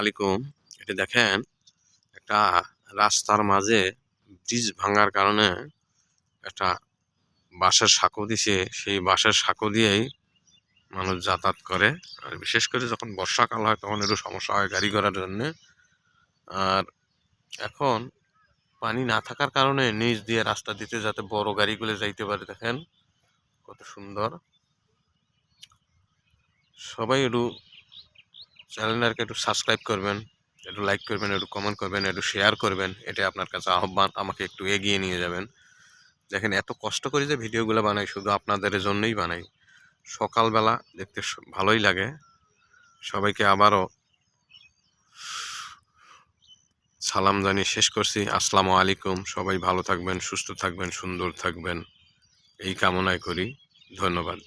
আলাইকুম। এটা দেখেন, একটা রাস্তার মাঝে ব্রিজ ভাঙার কারণে একটা বাঁশের সাঁকো দিছে। সেই বাঁশের সাঁকো দিয়েই মানুষ যাতায়াত করে। আর বিশেষ করে যখন বর্ষাকাল হয়, তখন একটু সমস্যা হয় গাড়ি ঘোড়ার জন্যে। আর এখন পানি না থাকার কারণে নিচ দিয়ে রাস্তা দিতে যাতে বড় গাড়িগুলো যাইতে পারে, দেখেন কত সুন্দর। সবাই একটু চ্যানেলটাকে একটু সাবস্ক্রাইব করবেন, একটু লাইক করবেন, একটু কমেন্ট করবেন, একটু শেয়ার করবেন এটা আপনার কাছে আহ্বান, আমাকে একটু এগিয়ে নিয়ে যাবেন। দেখেন এত কষ্ট করে যে ভিডিওগুলো বানাই, শুধু আপনাদের জন্যই বানাই। সকালবেলা দেখতে ভালোই লাগে। সবাইকে আবারও সালাম জানিয়ে শেষ করছি। আসসালামু আলাইকুম। সবাই ভালো থাকবেন, সুস্থ থাকবেন, সুন্দর থাকবেন। এই কামনাই করি। ধন্যবাদ।